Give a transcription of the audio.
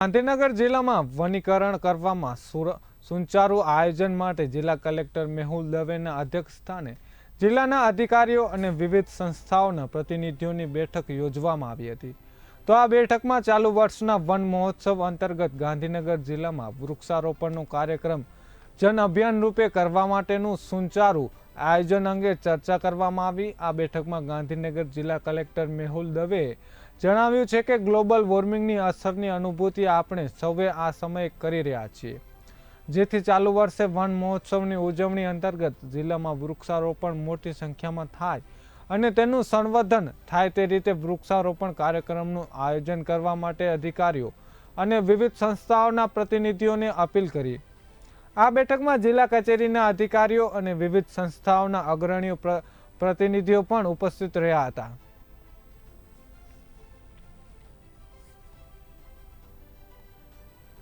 ગાંધીનગર જિલ્લામાં વનીકરણ કરવામાં સુચારું આયોજન માટે જિલ્લા કલેક્ટર મેહુલ દવેના અધ્યક્ષસ્થાને જિલ્લાના અધિકારીઓ અને વિવિધ સંસ્થાઓના પ્રતિનિધિઓની બેઠક યોજવામાં આવી હતી. તો આ બેઠકમાં ચાલુ વર્ષના વન મહોત્સવ અંતર્ગત ગાંધીનગર જિલ્લામાં વૃક્ષારોપણનો કાર્યક્રમ જન અભિયાન રૂપે કરવા માટેનું સુચારું આયોજન અંગે ચર્ચા કરવામાં આવી. આ બેઠકમાં ગાંધીનગર જિલ્લા કલેક્ટર મેહુલ દવેએ જણાવ્યું છે કે ગ્લોબલ વોર્મિંગની અસરની અનુભૂતિ આપણે સૌએ આ સમયે કરી રહ્યા છીએ. જેથી ચાલુ વર્ષે વન મહોત્સવની ઉજવણી અંતર્ગત જિલ્લામાં વૃક્ષારોપણ મોટી સંખ્યામાં થાય અને તેનું સંવર્ધન થાય તે રીતે વૃક્ષારોપણ કાર્યક્રમનું આયોજન કરવા માટે અધિકારીઓ અને વિવિધ સંસ્થાઓના પ્રતિનિધિઓને અપીલ કરી. આ બેઠકમાં જિલ્લા કચેરીના અધિકારીઓ અને વિવિધ સંસ્થાઓના અગ્રણીઓ પ્ર- પ્રતિનિધિઓ પણ ઉપસ્થિત રહ્યા હતા.